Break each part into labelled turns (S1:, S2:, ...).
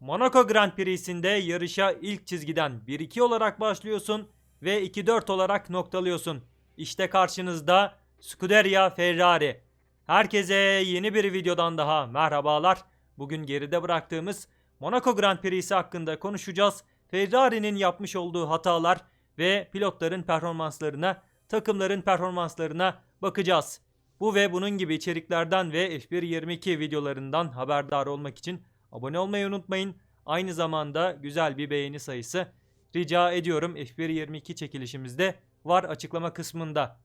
S1: Monaco Grand Prix'sinde yarışa ilk çizgiden 1-2 olarak başlıyorsun ve 2-4 olarak noktalıyorsun. İşte karşınızda Scuderia Ferrari. Herkese yeni bir videodan daha merhabalar. Bugün geride bıraktığımız Monaco Grand Prix'si hakkında konuşacağız. Ferrari'nin yapmış olduğu hatalar ve pilotların performanslarına, takımların performanslarına bakacağız. Bu ve bunun gibi içeriklerden ve F1.22 videolarından haberdar olmak için abone olmayı unutmayın. Aynı zamanda güzel bir beğeni sayısı rica ediyorum F1.22 çekilişimizde var açıklama kısmında.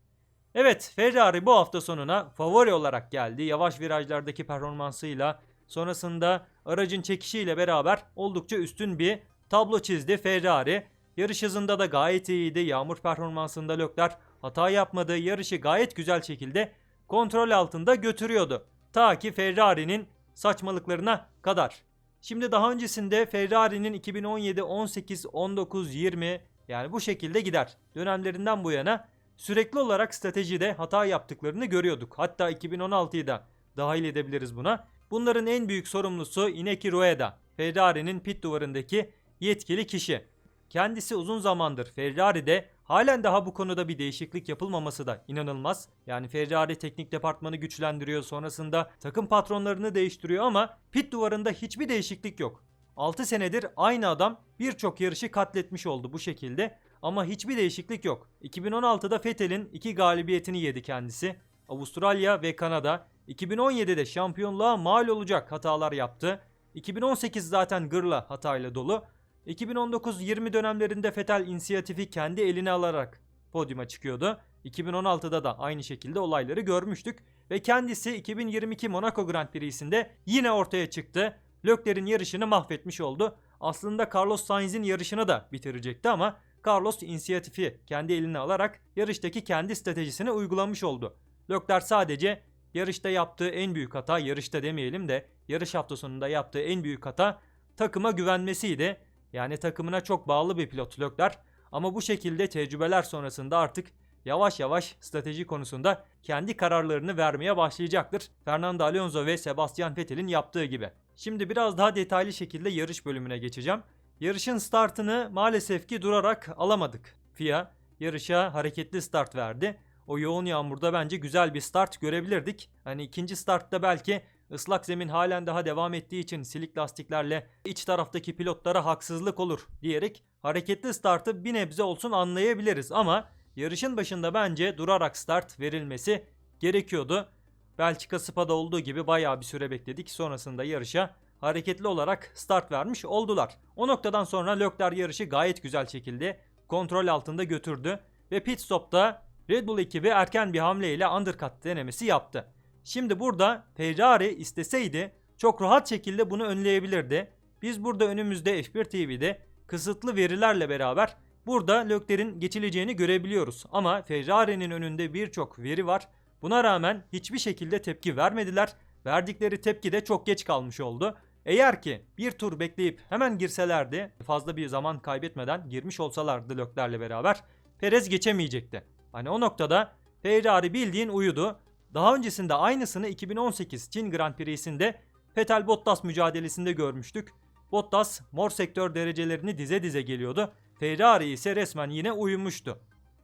S1: Evet Ferrari bu hafta sonuna favori olarak geldi. Yavaş virajlardaki performansıyla sonrasında aracın çekişiyle beraber oldukça üstün bir tablo çizdi Ferrari. Yarış hızında da gayet iyiydi. Yağmur performansında Lökler hata yapmadı. Yarışı gayet güzel şekilde kontrol altında götürüyordu. Ta ki Ferrari'nin saçmalıklarına kadar. Şimdi daha öncesinde Ferrari'nin 2017, 18, 19, 20 yani bu şekilde gider. Dönemlerinden bu yana sürekli olarak stratejide hata yaptıklarını görüyorduk. Hatta 2016'yı da dahil edebiliriz buna. Bunların en büyük sorumlusu Ineki Rueda, Ferrari'nin pit duvarındaki yetkili kişi. Kendisi uzun zamandır Ferrari'de halen daha bu konuda bir değişiklik yapılmaması da inanılmaz. Yani Ferrari teknik departmanı güçlendiriyor sonrasında takım patronlarını değiştiriyor ama pit duvarında hiçbir değişiklik yok. 6 senedir aynı adam birçok yarışı katletmiş oldu bu şekilde ama hiçbir değişiklik yok. 2016'da Vettel'in 2 galibiyetini yedi kendisi. Avustralya ve Kanada. 2017'de şampiyonluğa mal olacak hatalar yaptı. 2018 zaten gırla hatayla dolu. 2019-20 dönemlerinde Vettel inisiyatifi kendi eline alarak podyuma çıkıyordu. 2016'da da aynı şekilde olayları görmüştük ve kendisi 2022 Monaco Grand Prix'sinde yine ortaya çıktı. Leclerc'in yarışını mahvetmiş oldu. Aslında Carlos Sainz'in yarışını da bitirecekti ama Carlos inisiyatifi kendi eline alarak yarıştaki kendi stratejisini uygulamış oldu. Leclerc sadece yarışta yaptığı en büyük hata, yarışta demeyelim de yarış hafta sonunda yaptığı en büyük hata takıma güvenmesiydi. Yani takımına çok bağlı bir pilot Leclerc ama bu şekilde tecrübeler sonrasında artık yavaş yavaş strateji konusunda kendi kararlarını vermeye başlayacaktır. Fernando Alonso ve Sebastian Vettel'in yaptığı gibi. Şimdi biraz daha detaylı şekilde yarış bölümüne geçeceğim. Yarışın startını maalesef ki durarak alamadık. FIA yarışa hareketli start verdi. O yoğun yağmurda bence güzel bir start görebilirdik. Hani ikinci startta belki ıslak zemin halen daha devam ettiği için silik lastiklerle iç taraftaki pilotlara haksızlık olur diyerek hareketli startı bir nebze olsun anlayabiliriz ama yarışın başında bence durarak start verilmesi gerekiyordu. Belçika Spa'da olduğu gibi bayağı bir süre bekledik. Sonrasında yarışa hareketli olarak start vermiş oldular. O noktadan sonra Leclerc yarışı gayet güzel şekilde kontrol altında götürdü ve pit stopta Red Bull ekibi erken bir hamleyle undercut denemesi yaptı. Şimdi burada Ferrari isteseydi çok rahat şekilde bunu önleyebilirdi. Biz burada önümüzde F1 TV'de kısıtlı verilerle beraber burada Leclerc'in geçileceğini görebiliyoruz. Ama Ferrari'nin önünde birçok veri var. Buna rağmen hiçbir şekilde tepki vermediler. Verdikleri tepki de çok geç kalmış oldu. Eğer ki bir tur bekleyip hemen girselerdi, fazla bir zaman kaybetmeden girmiş olsalardı Leclerc'le beraber Perez geçemeyecekti. Hani o noktada Ferrari bildiğin uyudu. Daha öncesinde aynısını 2018 Çin Grand Prix'sinde Vettel Bottas mücadelesinde görmüştük. Bottas mor sektör derecelerini dize dize geliyordu. Ferrari ise resmen yine uyumuştu.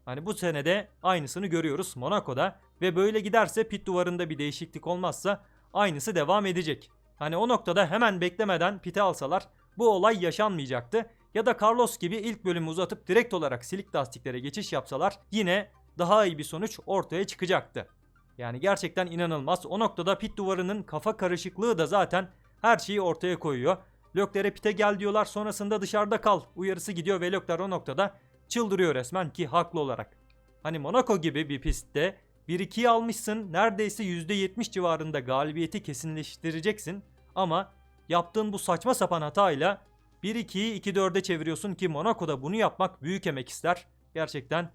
S1: Hani bu senede aynısını görüyoruz Monaco'da ve böyle giderse pit duvarında bir değişiklik olmazsa aynısı devam edecek. Hani o noktada hemen beklemeden pite alsalar bu olay yaşanmayacaktı. Ya da Carlos gibi ilk bölümü uzatıp direkt olarak silik lastiklere geçiş yapsalar yine daha iyi bir sonuç ortaya çıkacaktı. Yani gerçekten inanılmaz. O noktada pit duvarının kafa karışıklığı da zaten her şeyi ortaya koyuyor. Lökler'e pite gel diyorlar sonrasında dışarıda kal uyarısı gidiyor ve Lökler o noktada çıldırıyor resmen ki haklı olarak. Hani Monaco gibi bir pistte 1-2'yi almışsın neredeyse %70 civarında galibiyeti kesinleştireceksin ama yaptığın bu saçma sapan hatayla 1-2'yi 2-4'e çeviriyorsun ki Monaco'da bunu yapmak büyük emek ister. Gerçekten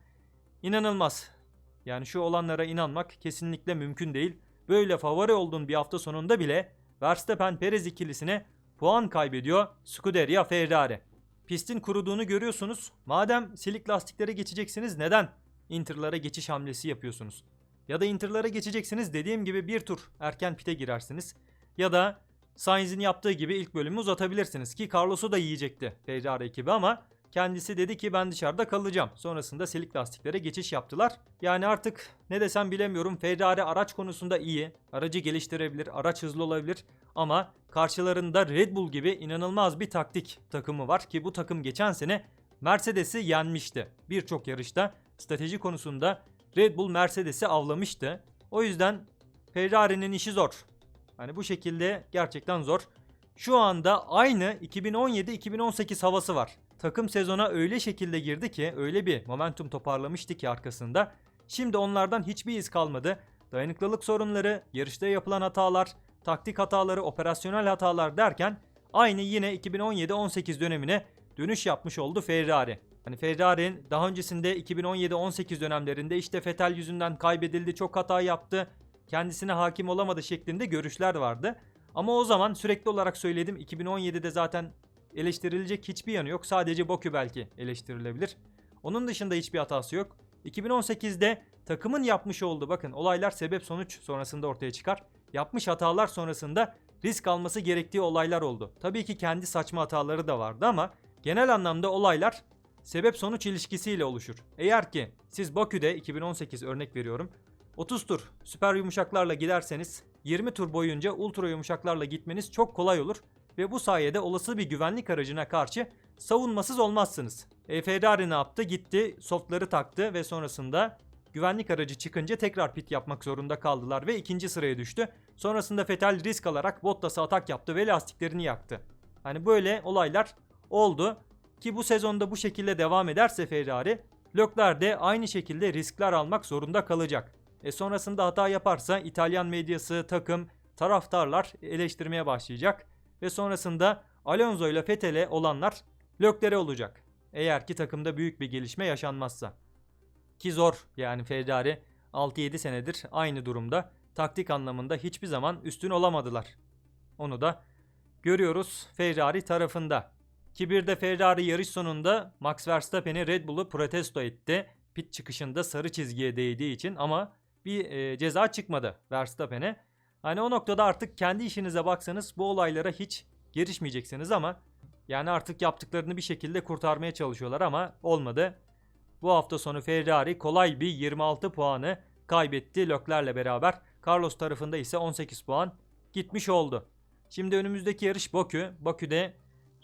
S1: inanılmaz. Yani şu olanlara inanmak kesinlikle mümkün değil. Böyle favori olduğun bir hafta sonunda bile Verstappen Perez ikilisine puan kaybediyor Scuderia Ferrari. Pistin kuruduğunu görüyorsunuz. Madem silik lastiklere geçeceksiniz neden Inter'lara geçiş hamlesi yapıyorsunuz? Ya da Inter'lara geçeceksiniz dediğim gibi bir tur erken pite girersiniz. Ya da Sainz'in yaptığı gibi ilk bölümü uzatabilirsiniz ki Carlos'u da yiyecekti Ferrari ekibi ama kendisi dedi ki ben dışarıda kalacağım. Sonrasında silik lastiklere geçiş yaptılar. Yani artık ne desem bilemiyorum. Ferrari araç konusunda iyi. Aracı geliştirebilir, araç hızlı olabilir ama karşılarında Red Bull gibi inanılmaz bir taktik takımı var ki bu takım geçen sene Mercedes'i yenmişti. Birçok yarışta strateji konusunda Red Bull Mercedes'i avlamıştı. O yüzden Ferrari'nin işi zor. Hani bu şekilde gerçekten zor. Şu anda aynı 2017-2018 havası var. Takım sezona öyle şekilde girdi ki, öyle bir momentum toparlamıştı ki arkasında. Şimdi onlardan hiçbir iz kalmadı. Dayanıklılık sorunları, yarışta yapılan hatalar, taktik hataları, operasyonel hatalar derken aynı yine 2017-18 dönemine dönüş yapmış oldu Ferrari. Hani Ferrari'nin daha öncesinde 2017-18 dönemlerinde işte Vettel yüzünden kaybedildi, çok hata yaptı, kendisine hakim olamadı şeklinde görüşler vardı. Ama o zaman sürekli olarak söyledim 2017'de zaten eleştirilecek hiçbir yanı yok. Sadece Bakü belki eleştirilebilir. Onun dışında hiçbir hatası yok. 2018'de takımın yapmış olduğu bakın olaylar sebep sonuç sonrasında ortaya çıkar. Yapmış hatalar sonrasında risk alması gerektiği olaylar oldu. Tabii ki kendi saçma hataları da vardı ama genel anlamda olaylar sebep sonuç ilişkisiyle oluşur. Eğer ki siz Bakü'de 2018 örnek veriyorum 30 tur süper yumuşaklarla giderseniz 20 tur boyunca ultra yumuşaklarla gitmeniz çok kolay olur ve bu sayede olası bir güvenlik aracına karşı savunmasız olmazsınız. E, Ferrari ne yaptı? Gitti, softları taktı ve sonrasında güvenlik aracı çıkınca tekrar pit yapmak zorunda kaldılar ve ikinci sıraya düştü. Sonrasında Vettel risk alarak Bottas'a atak yaptı ve lastiklerini yaktı. Hani böyle olaylar oldu ki bu sezonda bu şekilde devam ederse Ferrari, Leclerc de aynı şekilde riskler almak zorunda kalacak. E sonrasında hata yaparsa İtalyan medyası, takım, taraftarlar eleştirmeye başlayacak ve sonrasında Alonso ile Vettel'e olanlar Leclerc'e olacak. Eğer ki takımda büyük bir gelişme yaşanmazsa. Ki zor yani Ferrari 6-7 senedir aynı durumda. Taktik anlamında hiçbir zaman üstün olamadılar. Onu da görüyoruz Ferrari tarafında. Ki bir de Ferrari yarış sonunda Max Verstappen'i Red Bull'u protesto etti. Pit çıkışında sarı çizgiye değdiği için ama bir e, ceza çıkmadı Verstappen'e. Hani o noktada artık kendi işinize baksanız bu olaylara hiç girişmeyeceksiniz ama yani artık yaptıklarını bir şekilde kurtarmaya çalışıyorlar ama olmadı. Bu hafta sonu Ferrari kolay bir 26 puanı kaybetti Leclerc'le beraber. Carlos tarafında ise 18 puan gitmiş oldu. Şimdi önümüzdeki yarış Bakü. Bakü'de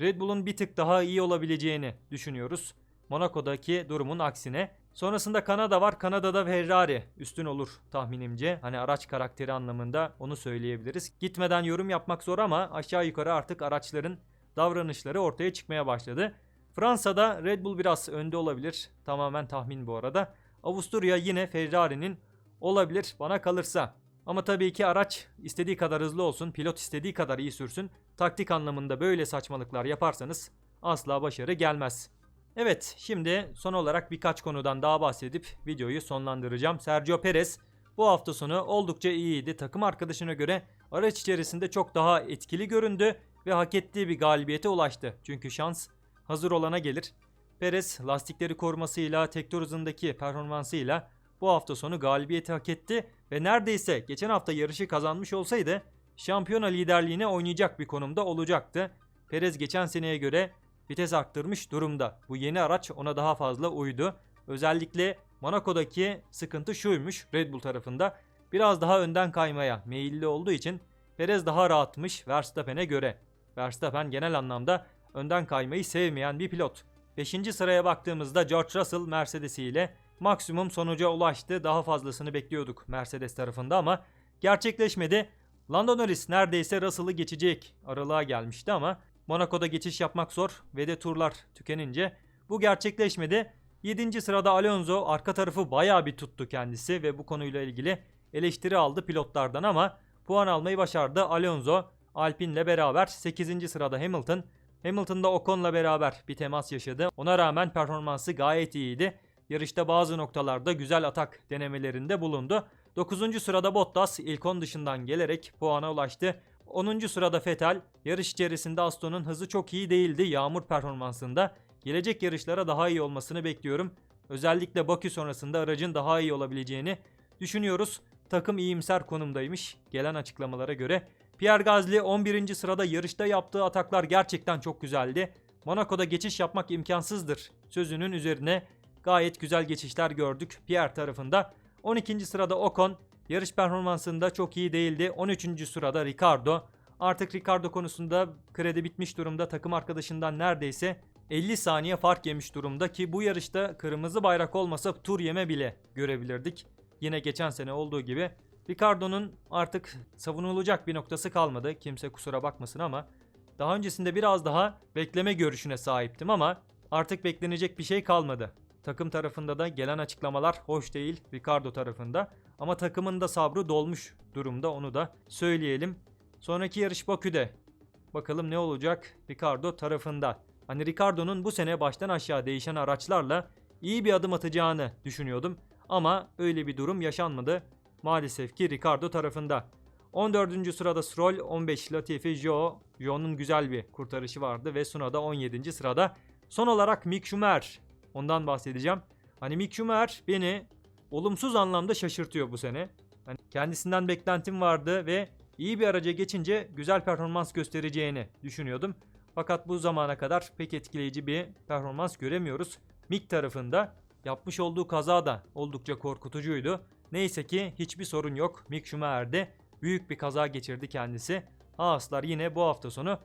S1: Red Bull'un bir tık daha iyi olabileceğini düşünüyoruz. Monaco'daki durumun aksine. Sonrasında Kanada var. Kanada'da Ferrari üstün olur tahminimce. Hani araç karakteri anlamında onu söyleyebiliriz. Gitmeden yorum yapmak zor ama aşağı yukarı artık araçların davranışları ortaya çıkmaya başladı. Fransa'da Red Bull biraz önde olabilir. Tamamen tahmin bu arada. Avusturya yine Ferrari'nin olabilir bana kalırsa. Ama tabii ki araç istediği kadar hızlı olsun, pilot istediği kadar iyi sürsün. Taktik anlamında böyle saçmalıklar yaparsanız asla başarı gelmez. Evet, şimdi son olarak birkaç konudan daha bahsedip videoyu sonlandıracağım. Sergio Perez bu hafta sonu oldukça iyiydi. Takım arkadaşına göre araç içerisinde çok daha etkili göründü ve hak ettiği bir galibiyete ulaştı. Çünkü şans hazır olana gelir. Perez lastikleri korumasıyla, tekrar hızındaki performansıyla bu hafta sonu galibiyeti hak etti ve neredeyse geçen hafta yarışı kazanmış olsaydı şampiyona liderliğine oynayacak bir konumda olacaktı. Perez geçen seneye göre vites arttırmış durumda. Bu yeni araç ona daha fazla uydu. Özellikle Monaco'daki sıkıntı şuymuş Red Bull tarafında. Biraz daha önden kaymaya meyilli olduğu için Perez daha rahatmış Verstappen'e göre. Verstappen genel anlamda önden kaymayı sevmeyen bir pilot. 5. sıraya baktığımızda George Russell Mercedes ile maksimum sonuca ulaştı. Daha fazlasını bekliyorduk Mercedes tarafında ama gerçekleşmedi. Lando Norris neredeyse Russell'ı geçecek aralığa gelmişti ama Monaco'da geçiş yapmak zor ve de turlar tükenince bu gerçekleşmedi. 7. sırada Alonso arka tarafı bayağı bir tuttu kendisi ve bu konuyla ilgili eleştiri aldı pilotlardan ama puan almayı başardı. Alonso Alpine'le beraber 8. sırada Hamilton. Hamilton'da Ocon'la beraber bir temas yaşadı. Ona rağmen performansı gayet iyiydi. Yarışta bazı noktalarda güzel atak denemelerinde bulundu. 9. sırada Bottas ilk 10 dışından gelerek puana ulaştı. 10. sırada Vettel. Yarış içerisinde Aston'un hızı çok iyi değildi yağmur performansında. Gelecek yarışlara daha iyi olmasını bekliyorum. Özellikle Bakü sonrasında aracın daha iyi olabileceğini düşünüyoruz. Takım iyimser konumdaymış gelen açıklamalara göre. Pierre Gasly 11. sırada yarışta yaptığı ataklar gerçekten çok güzeldi. Monaco'da geçiş yapmak imkansızdır sözünün üzerine gayet güzel geçişler gördük Pierre tarafında. 12. sırada Ocon yarış performansında çok iyi değildi. 13. sırada Ricardo. Artık Ricardo konusunda kredi bitmiş durumda. Takım arkadaşından neredeyse 50 saniye fark yemiş durumda ki bu yarışta kırmızı bayrak olmasa tur yeme bile görebilirdik. Yine geçen sene olduğu gibi Ricardo'nun artık savunulacak bir noktası kalmadı. Kimse kusura bakmasın ama daha öncesinde biraz daha bekleme görüşüne sahiptim ama artık beklenecek bir şey kalmadı. Takım tarafında da gelen açıklamalar hoş değil Ricardo tarafında ama takımın da sabrı dolmuş durumda onu da söyleyelim. Sonraki yarış Bakü'de. Bakalım ne olacak Ricardo tarafında. Hani Ricardo'nun bu sene baştan aşağı değişen araçlarla iyi bir adım atacağını düşünüyordum. Ama öyle bir durum yaşanmadı. Maalesef ki Ricardo tarafında. 14. sırada Stroll, 15 Latifi, Joe. Joe'nun güzel bir kurtarışı vardı ve Suna'da 17. sırada. Son olarak Mick Schumacher. Ondan bahsedeceğim. Hani Mick Schumacher beni olumsuz anlamda şaşırtıyor bu sene. Hani kendisinden beklentim vardı ve iyi bir araca geçince güzel performans göstereceğini düşünüyordum. Fakat bu zamana kadar pek etkileyici bir performans göremiyoruz. Mick tarafında yapmış olduğu kaza da oldukça korkutucuydu. Neyse ki hiçbir sorun yok. Mick Schumacher'de büyük bir kaza geçirdi kendisi. Haaslar yine bu hafta sonu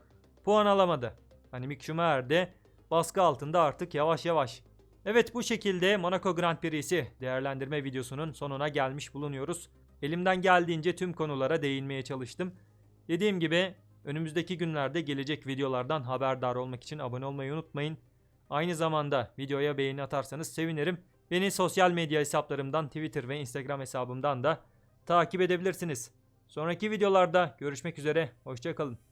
S1: puan alamadı. Hani Mick Schumacher baskı altında artık yavaş yavaş. Evet bu şekilde Monaco Grand Prix'si değerlendirme videosunun sonuna gelmiş bulunuyoruz. Elimden geldiğince tüm konulara değinmeye çalıştım. Dediğim gibi önümüzdeki günlerde gelecek videolardan haberdar olmak için abone olmayı unutmayın. Aynı zamanda videoya beğeni atarsanız sevinirim. Beni sosyal medya hesaplarımdan Twitter ve Instagram hesabımdan da takip edebilirsiniz. Sonraki videolarda görüşmek üzere, hoşçakalın.